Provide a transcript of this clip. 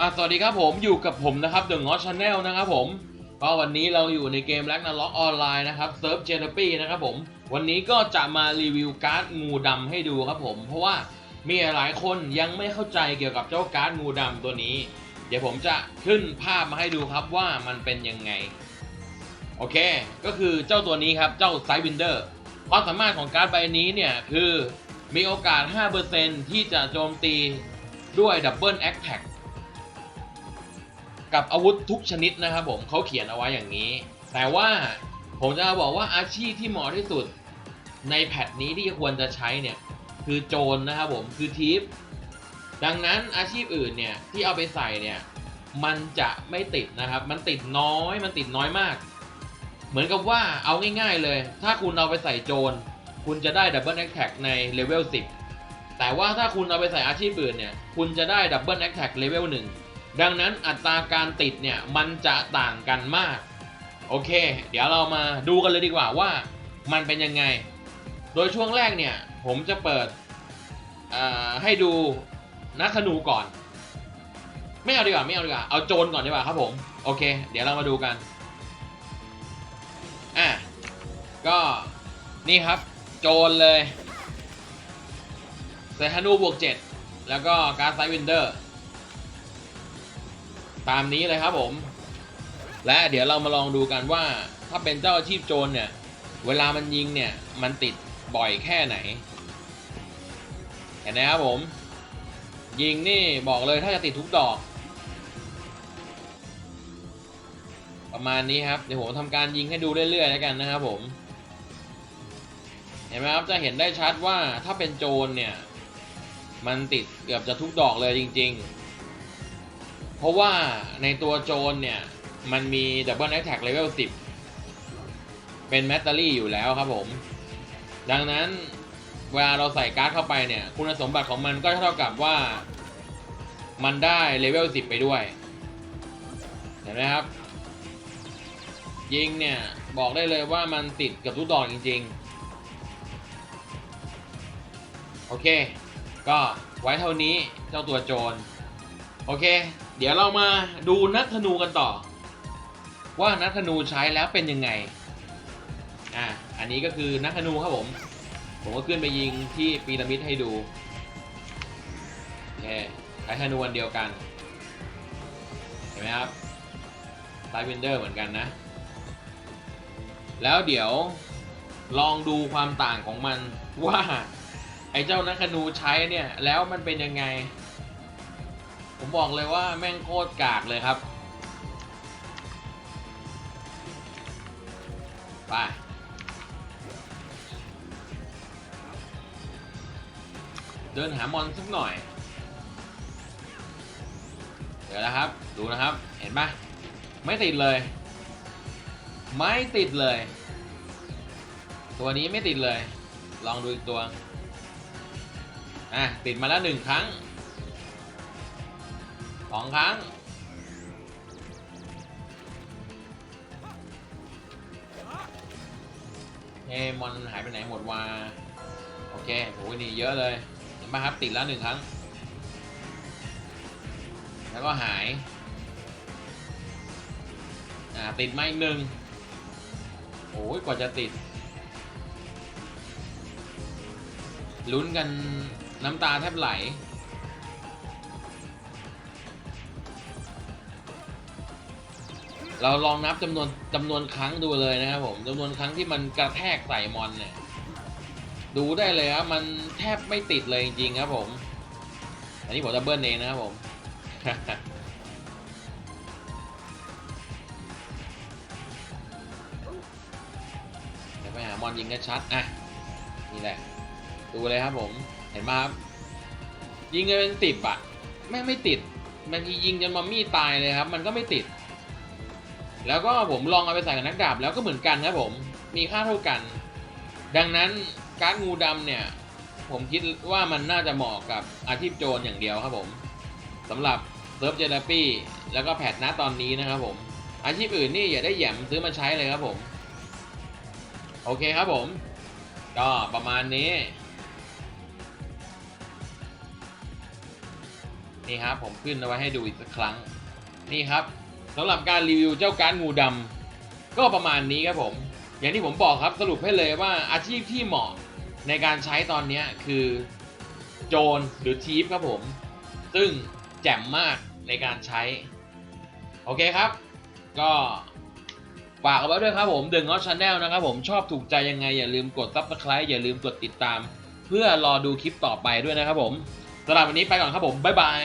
อะสวัสดีครับผมอยู่กับผมนะครับ The n o t Channel นะครับผมก็วันนี้เราอยู่ในเกม r a g n a r o k อกออนไลน์นะครับเซิร์ฟเจนปี้นะครับผม วันนี้ก็จะมารีวิวการ์ดงูดำให้ดูครับผม เพราะว่ามีหลายคนยังไม่เข้าใจเกี่ยวกับเจ้าการ์ดงูดำตัวนี้ เดี๋ยวผมจะขึ้นภาพมาให้ดูครับว่ามันเป็นยังไง โอเค ก็คือเจ้าตัวนี้ครับเจ้าไซวินเดอร์ความสามารถของการ์ดใบนี้เนี่ยคือมีโอกาส 5%ที่จะโจมตีด้วยดับเบิลแอคแท็ก กับอาวุธทุกชนิดนะครับผมเขาเขียนเอาไว้อย่างนี้ แต่ว่าผมจะบอกว่าอาชีพที่เหมาะที่สุดในแพทนี้ที่ควรจะใช้เนี่ยคือโจรนะครับผมคือทีฟดังนั้นอาชีพอื่นเนี่ยที่เอาไปใส่เนี่ยมันจะไม่ติดนะครับ มันติดน้อยมันติดน้อยมาก เหมือนกับว่าเอาง่าย ๆเลย ถ้าคุณเอาไปใส่โจรคุณจะได้ดับเบิลแอคแท็กในเลเวล10 แต่ว่าถ้าคุณเอาไปใส่อาชีพอื่นเนี่ยคุณจะได้ดับเบิลแอคแท็กเลเวล1 ดังนั้นอัตราการติดเนี่ยมันจะต่างกันมาก โอเค เดี๋ยวเรามาดูกันเลยดีกว่าว่ามันเป็นยังไง โดยช่วงแรกเนี่ยผมจะเปิดให้ดูนักธนูก่อน ไม่เอาดีกว่าไม่เอาดีกว่าเอาโจรก่อนดีกว่าครับผม โอเค เดี๋ยวเรามาดูกันอะก็นี่ครับ โจรเลยเซธนูบวก 7 แล้วก็การ์ดไซวินเดอร์ ตามนี้เลยครับผม และเดี๋ยวเรามาลองดูกันว่า ถ้าเป็นเจ้าอาชีพโจรเนี่ย เวลามันยิงเนี่ย มันติดบ่อยแค่ไหน เห็นไหมครับผม ยิงนี่บอกเลยถ้าจะติดทุกดอก ประมาณนี้ครับ เดี๋ยวผมทำการยิงให้ดูเรื่อยๆแล้วกันนะครับผม เห็นไหมครับจะเห็นได้ชัดว่าถ้าเป็นโจรเนี่ย มันติดเกือบจะทุกดอกเลยจริง ๆ เพราะว่าในตัวโจรเนี่ย มันมีดับเบิลแอ t แท็กเลเวล10 เป็นแมตเตอรี่อยู่แล้วครับผม ดังนั้นเวลาเราใส่การ์ดเข้าไปเนี่ย คุณสมบัติของมันก็เท่ากับว่า มันได้เลเวล10 ไปด้วย เห็นไหมครับ ยิงเนี่ย บอกได้เลยว่ามันติดกับทุกดอกจริง ๆ โอเค ก็ไว้เท่านี้เจ้าตัวโจร โอเค เดี๋ยวเรามาดูนักธนูกันต่อ ว่านักธนูใช้แล้วเป็นยังไง อะ อันนี้ก็คือนักธนูครับผม ผมก็ขึ้นไปยิงที่พีระมิดให้ดูโอเคใช้ธนูอันเดียวกัน เห็นไหมครับไซวินเดอร์เหมือนกันนะ แล้วเดี๋ยวลองดูความต่างของมันว่า ไอ้เจ้านักธนูใช้เนี่ย แล้วมันเป็นยังไง ผมบอกเลยว่าแม่งโคตรกากเลยครับไปเดินหามอนสักหน่อย เดี๋ยวนะครับ ดูนะครับ เห็นปะไม่ติดเลย ไม่ติดเลย ตัวนี้ไม่ติดเลย ลองดูอีกตัว อะ ติดมาแล้วหนึ่งครั้ง องครั้ง เฮ้มอนหายไปไหนหมดวะโอเคโหนี่เยอะเลยเห็นปะครับติดแล้วหนึ่งครั้ง แล้วก็หาย อ่า ติดมาอีกหนึ่งโอ้ยกว่าจะติด ลุ้นกันน้ำตาแทบไหล เราลองนับจำนวนจำนวนครั้งดูเลยนะครับผมจำนวนครั้งที่มันกระแทกใส่มอนเนี่ยดูได้เลยครับมันแทบไม่ติดเลยจริงๆครับผม อันนี้ผมดับเบิลเองนะครับผมเดี๋ยวไปหามอนยิงกันชัดอะนี่แหละดูเลยครับผมเห็นไหมครับยิงกันเป็นสิบอะไม่ไม่ติดมันยิงจนมัมมี่ตายเลยครับ มันก็ไม่ติด แล้วก็ผมลองเอาไปใส่กับนักดาบแล้วก็เหมือนกันครับผมมีค่าเท่ากัน ดังนั้นการ์ดงูดำเนี่ย ผมคิดว่ามันน่าจะเหมาะกับอาชีพโจรอย่างเดียวครับผมสำหรับเซิร์ฟเจเนปี้แล้วก็แพทนะตอนนี้นะครับผม อาชีพอื่นนี่อย่าได้แหยมซื้อมาใช้เลยครับผม โอเคครับผม ก็ประมาณนี้ นี่ครับผมขึ้นเอาไว้ให้ดูอีกสักครั้ง นี่ครับ สำหรับการรีวิวเจ้าการงูดำก็ประมาณนี้ครับผม อย่างที่ผมบอกครับสรุปให้เลยว่าอาชีพที่เหมาะในการใช้ตอนนี้คือโจรหรือทีฟครับผม ซึ่งแจ่มมากในการใช้ โอเคครับ ก็ฝากเอาไว้ด้วยครับผม The God Channel นะครับผมชอบถูกใจยังไง อย่าลืมกด Subscribe อย่าลืมกดติดตาม เพื่อรอดูคลิปต่อไปด้วยนะครับผมสำหรับวันนี้ไปก่อนครับผม บ๊ายบาย